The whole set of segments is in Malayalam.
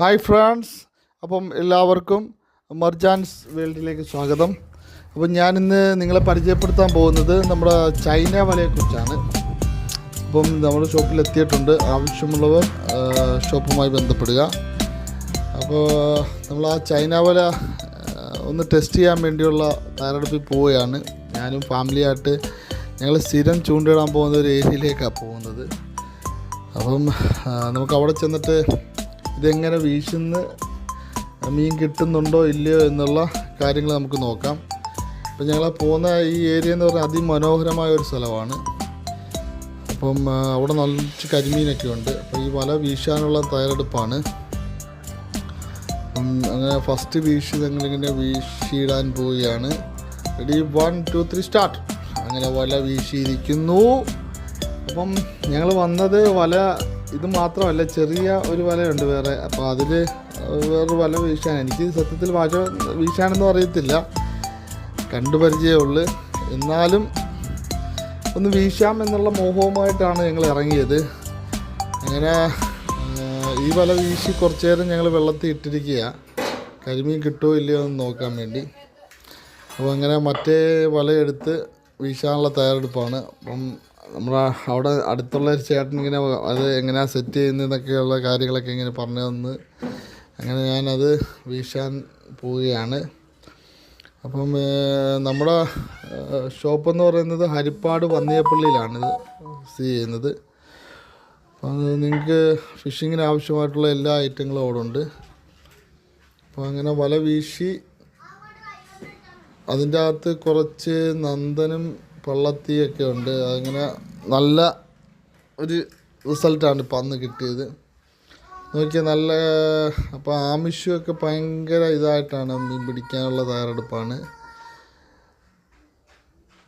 ഹായ് ഫ്രാൻസ് അപ്പം എല്ലാവർക്കും മർജാൻസ് വേൾഡിലേക്ക് സ്വാഗതം. അപ്പം ഞാനിന്ന് നിങ്ങളെ പരിചയപ്പെടുത്താൻ പോകുന്നത് നമ്മുടെ ചൈന വലയെക്കുറിച്ചാണ്. അപ്പം നമ്മുടെ ഷോപ്പിൽ എത്തിയിട്ടുണ്ട്. ആവശ്യമുള്ളവർ ഷോപ്പുമായി ബന്ധപ്പെടുക. അപ്പോൾ നമ്മൾ ആ ചൈന വല ഒന്ന് ടെസ്റ്റ് ചെയ്യാൻ വേണ്ടിയുള്ള തയ്യാറെടുപ്പിൽ പോവുകയാണ്. ഞാനും ഫാമിലിയായിട്ട് ഞങ്ങൾ സ്ഥിരം ചൂണ്ടിടാൻ പോകുന്ന ഒരു ഏരിയയിലേക്കാണ് പോകുന്നത്. അപ്പം നമുക്ക് അവിടെ ചെന്നിട്ട് ഇതെങ്ങനെ വീശുന്ന മീൻ കിട്ടുന്നുണ്ടോ ഇല്ലയോ എന്നുള്ള കാര്യങ്ങൾ നമുക്ക് നോക്കാം. അപ്പം ഞങ്ങൾ പോകുന്ന ഈ ഏരിയ എന്ന് പറഞ്ഞാൽ അതിമനോഹരമായ ഒരു സ്ഥലമാണ്. അപ്പം അവിടെ നല്ല കരിമീനൊക്കെ ഉണ്ട്. അപ്പോൾ ഈ വല വീശാനുള്ള തയ്യാറെടുപ്പാണ്. അങ്ങനെ ഫസ്റ്റ് വീശി ഞങ്ങളിങ്ങനെ വീശിയിടാൻ പോവുകയാണ്. Ready one two three start അങ്ങനെ വല വീശിയിരിക്കുന്നു. അപ്പം ഞങ്ങൾ വന്നത് വല ഇത് മാത്രമല്ല ചെറിയ ഒരു വലയുണ്ട് വേറെ. അപ്പോൾ അതിൽ വേറൊരു വല വീശാൻ. എനിക്ക് സത്യത്തിൽ വാച വീശാനൊന്നും അറിയത്തില്ല. കണ്ടു പരിചയമുള്ളു എന്നാലും ഒന്ന് വീശാം എന്നുള്ള മോഹവുമായിട്ടാണ് ഞങ്ങൾ ഇറങ്ങിയത്. അങ്ങനെ ഈ വല വീശി കുറച്ച് നേരം ഞങ്ങൾ വെള്ളത്തിൽ ഇട്ടിരിക്കുക. കരിമീൻ കിട്ടുമോ ഇല്ലയോ എന്ന് നോക്കാൻ വേണ്ടി. അപ്പോൾ അങ്ങനെ മറ്റേ വലയെടുത്ത് വീശാനുള്ള തയ്യാറെടുപ്പാണ്. അപ്പം നമ്മുടെ അവിടെ അടുത്തുള്ള ഒരു ചേട്ടൻ ഇങ്ങനെ അത് എങ്ങനെയാണ് സെറ്റ് ചെയ്യുന്നതെന്നൊക്കെയുള്ള കാര്യങ്ങളൊക്കെ ഇങ്ങനെ പറഞ്ഞു തന്ന്. അങ്ങനെ ഞാനത് വീശാൻ പോവുകയാണ്. അപ്പം നമ്മുടെ ഷോപ്പെന്ന് പറയുന്നത് ഹരിപ്പാട് വന്നിയപ്പള്ളിയിലാണിത് സ്ഥിതി ചെയ്യുന്നത്. അപ്പോൾ അത് നിങ്ങൾക്ക് ഫിഷിങ്ങിന് ആവശ്യമായിട്ടുള്ള എല്ലാ ഐറ്റങ്ങളും അവിടെ ഉണ്ട് അപ്പോൾ അങ്ങനെ വല വീശി അതിന്റെ അകത്ത് കുറച്ച് നന്ദനും പള്ളത്തിയൊക്കെ ഉണ്ട്. അങ്ങനെ നല്ല ഒരു റിസൾട്ടാണ് ഇപ്പം അന്ന് കിട്ടിയത്. നോക്കിയാൽ നല്ല അപ്പോൾ ആമിഷുമൊക്കെ ഭയങ്കര ഇതായിട്ടാണ് മീൻ പിടിക്കാനുള്ള തയ്യാറെടുപ്പാണ്.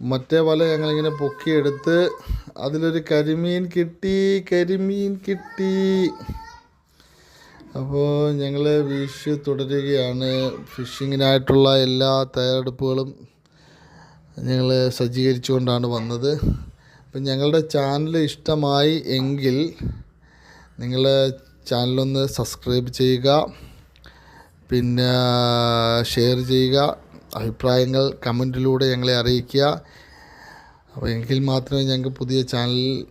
മറ്റേ വല ഞങ്ങളിങ്ങനെ പൊക്കിയെടുത്ത് അതിലൊരു കരിമീൻ കിട്ടി കരിമീൻ കിട്ടി. അപ്പോൾ ഞങ്ങൾ വീശ് തുടരുകയാണ്. ഫിഷിങ്ങിനായിട്ടുള്ള എല്ലാ തയ്യാറെടുപ്പുകളും ഞങ്ങൾ സജ്ജീകരിച്ചുകൊണ്ടാണ് വന്നത്. അപ്പം ഞങ്ങളുടെ ചാനൽ ഇഷ്ടമായി എങ്കിൽ നിങ്ങൾ ചാനലൊന്ന് സബ്സ്ക്രൈബ് ചെയ്യുക പിന്നെ ഷെയർ ചെയ്യുക അഭിപ്രായങ്ങൾ കമന്റിലൂടെ ഞങ്ങളെ അറിയിക്കുക. അപ്പോൾ എങ്കിൽ മാത്രമേ ഞങ്ങൾക്ക് പുതിയ ചാനൽ